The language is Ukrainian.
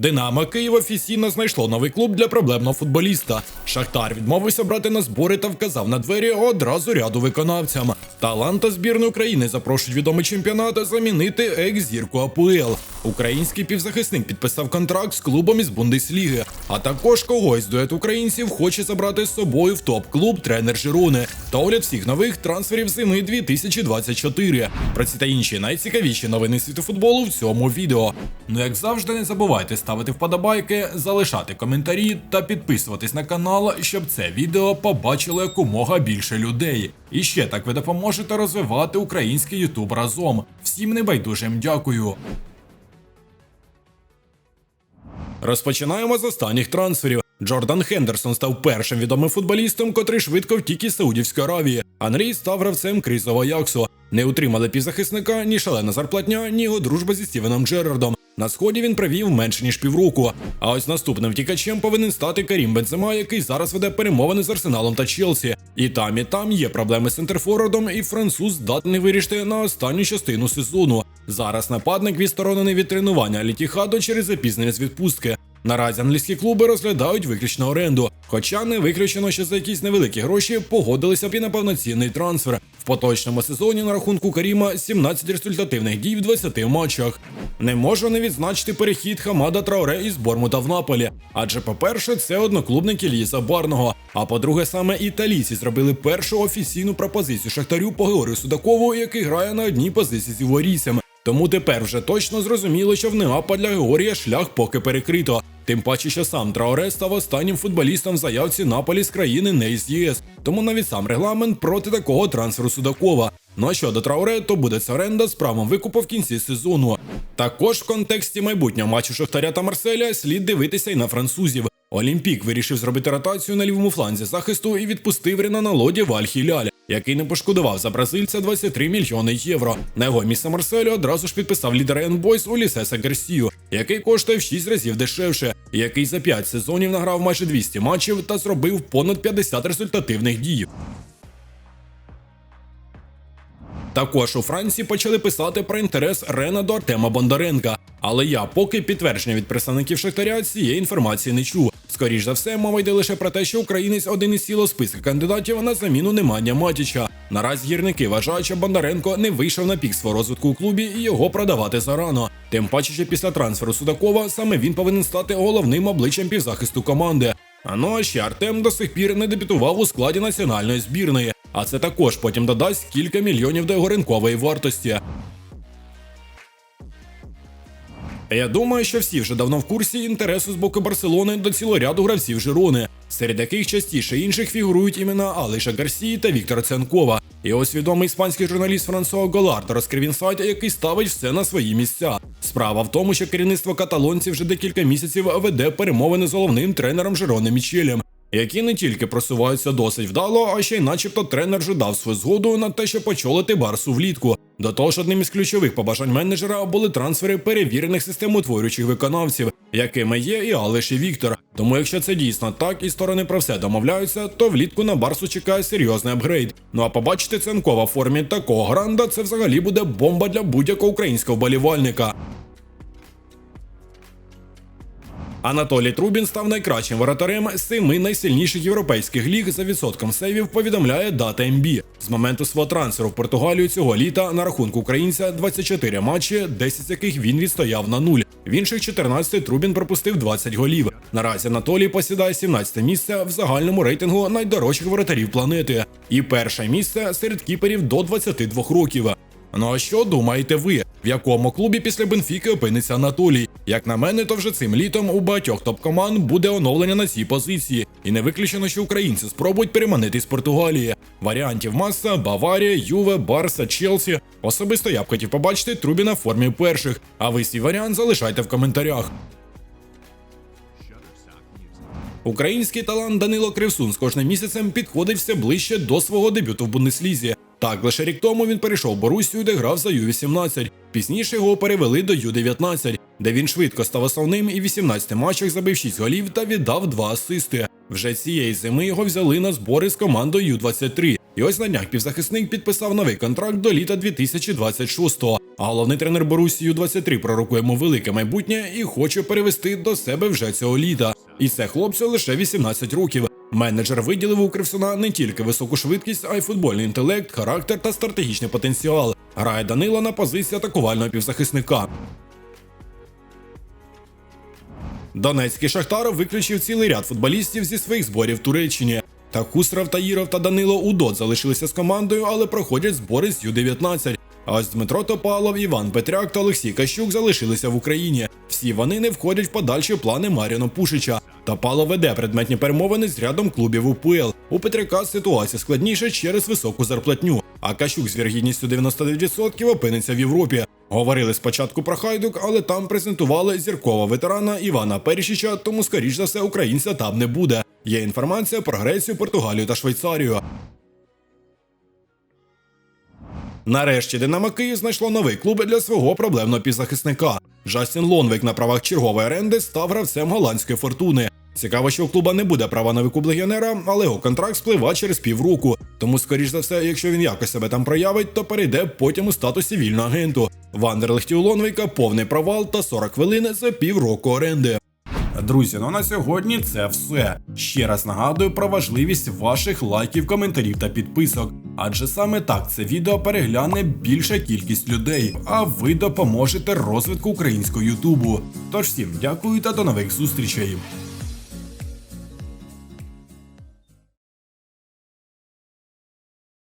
Динамо Київ офіційно знайшло новий клуб для проблемного футболіста. Шахтар відмовився брати на збори та вказав на двері одразу ряду виконавцям. Таланта збірної України запрошують відомий чемпіонат замінити екс-зірку АПЛ. Український півзахисник підписав контракт з клубом із Бундесліги. А також когось дует українців хоче забрати з собою в топ-клуб тренер Жирони. Та огляд всіх нових трансферів зими 2024. Про ці та інші найцікавіші новини світу футболу в цьому відео. Ну як завжди, не забувайте ставити вподобайки, залишати коментарі та підписуватись на канал, щоб це відео побачило якомога більше людей. І ще так ви допоможете розвивати український ютуб разом. Всім небайдужим дякую. Розпочинаємо з останніх трансферів. Джордан Хендерсон став першим відомим футболістом, котрий швидко втік із Саудівської Аравії. Анрій став гравцем кризового Яксу. Не утримали півзахисника ні шалена зарплатня, ні його дружба зі Стівеном Джерардом. На сході він провів менше ніж півроку. А ось наступним втікачем повинен стати Карім Бензема, який зараз веде перемовини з Арсеналом та Челсі. І там, і там є проблеми з центрфорвардом, і француз здатний вирішити на останню частину сезону. Зараз нападник відсторонений від тренування Літіхадо через запізнення з відпустки. Наразі англійські клуби розглядають виключно оренду, хоча не виключено, що за якісь невеликі гроші погодилися б і на повноцінний трансфер. В поточному сезоні на рахунку Каріма 17 результативних дій в 20 матчах. Не можу не відзначити перехід Хамада Трауре із Бормута в Наполі. Адже, по-перше, це одноклубники Ліса Барного. А по-друге, саме італійці зробили першу офіційну пропозицію Шахтарю по Георгію Судакову, який грає на одній позиції з єврорійцями. Тому тепер вже точно зрозуміло, що в Неапа для Георгія шлях поки перекрито. Тим паче, що сам Траоре став останнім футболістом в заявці Наполі з країни не із ЄС. Тому навіть сам регламент проти такого трансферу Судакова. Ну а щодо Траоре, то буде це оренда з правом викупу в кінці сезону. Також в контексті майбутнього матчу Шахтаря та Марселя слід дивитися й на французів. Олімпік вирішив зробити ротацію на лівому фланзі захисту і відпустив Ренана Лоді в Аль-Хіляль, який не пошкодував за бразильця 23 мільйони євро. На його місце Марселю одразу ж підписав лідер Енбойс Улісеса Гарсію, який коштує в 6 разів дешевше, який за 5 сезонів награв майже 200 матчів та зробив понад 50 результативних дій. Також у Франції почали писати про інтерес Рена до Артема Бондаренка. Але я поки підтвердження від представників Шахтаря цієї інформації не чув. Скоріш за все, мова йде лише про те, що українець один із сіло списку кандидатів на заміну Немання Матіча. Наразі гірники вважають, що Бондаренко не вийшов на пік свого розвитку у клубі і його продавати зарано. Тим паче, що після трансферу Судакова саме він повинен стати головним обличчям півзахисту команди. А ну а ще Артем до сих пір не дебютував у складі національної збірної, а це також потім додасть кілька мільйонів до його ринкової вартості. Я думаю, що всі вже давно в курсі інтересу з боку Барселони до цілого ряду гравців Жирони, серед яких частіше інших фігурують імена Алиша Гарсії та Віктора Ценкова. І ось відомий іспанський журналіст Франсуа Голард розкрив інсайт, який ставить все на свої місця. Справа в тому, що керівництво каталонців вже декілька місяців веде перемовини з головним тренером Жирони Мічелем. Які не тільки просуваються досить вдало, а ще й начебто тренер вже дав свою згоду на те, щоб очолити Барсу влітку. До того ж, одним із ключових побажань менеджера були трансфери перевірених системотворюючих виконавців, якими є і Алеш і Віктор. Тому, якщо це дійсно так, і сторони про все домовляються, то влітку на Барсу чекає серйозний апгрейд. Ну а побачити Ценкова в формі такого гранда, це взагалі буде бомба для будь-якого українського вболівальника. Анатолій Трубін став найкращим воротарем семи найсильніших європейських ліг за відсотком сейвів, повідомляє Data MB. З моменту свого трансферу в Португалію цього літа на рахунку українця 24 матчі, 10 з яких він відстояв на нуль. В інших 14 Трубін пропустив 20 голів. Наразі Анатолій посідає 17 місце в загальному рейтингу найдорожчих воротарів планети і перше місце серед кіперів до 22 років. Ну а що думаєте ви? В якому клубі після Бенфіки опиниться Анатолій? Як на мене, то вже цим літом у багатьох топ-команд буде оновлення на цій позиції, і не виключено, що українці спробують переманити з Португалії. Варіантів маса: Баварія, Юве, Барса, Челсі. Особисто я б хотів побачити Трубіна в формі перших. А ви свій варіант залишайте в коментарях. Український талант Данило Кривсун з кожним місяцем підходить все ближче до свого дебюту в Бундеслізі. Так, лише рік тому він перейшов Борусію, де грав за Ю-18. Пізніше його перевели до Ю-19, де він швидко став основним і в 18 матчах забив 6 голів та віддав 2 асисти. Вже цієї зими його взяли на збори з командою Ю-23. І ось на днях півзахисник підписав новий контракт до літа 2026-го. А головний тренер Борусію 23 пророкує йому велике майбутнє і хоче перевести до себе вже цього літа. І це хлопцю лише 18 років. Менеджер виділив у Кривсуна не тільки високу швидкість, а й футбольний інтелект, характер та стратегічний потенціал. Грає Данила на позиції атакувального півзахисника. Донецький Шахтар виключив цілий ряд футболістів зі своїх зборів Туреччині. Та Кусрав, Таїров та Данило Удот залишилися з командою, але проходять збори з Ю-19. А ось Дмитро Топалов, Іван Петряк та Олексій Кащук залишилися в Україні. Всі вони не входять в подальші плани Маріна Пушича. Топалов веде предметні перемовини з рядом клубів УПЛ. У Петряка ситуація складніша через високу зарплатню. А Кащук з віргідністю 99% опиниться в Європі. Говорили спочатку про хайдук, але там презентували зіркового ветерана Івана Перішича, тому скоріш за все українця там не буде. Є інформація про Грецію, Португалію та Швейцарію. Нарешті Динамо Київ знайшло новий клуб для свого проблемного півзахисника. Джастін Лонвик на правах чергової оренди став гравцем голландської фортуни. Цікаво, що у клуба не буде права на викуп легіонера, але його контракт спливає через півроку. Тому, скоріш за все, якщо він якось себе там проявить, то перейде потім у статусі вільного агенту. В Андерлехті у Лонвика повний провал та 40 хвилин за півроку оренди. Друзі, ну на сьогодні це все. Ще раз нагадую про важливість ваших лайків, коментарів та підписок. Адже саме так це відео перегляне більша кількість людей, а ви допоможете розвитку українського Ютубу. Тож всім дякую та до нових зустрічей.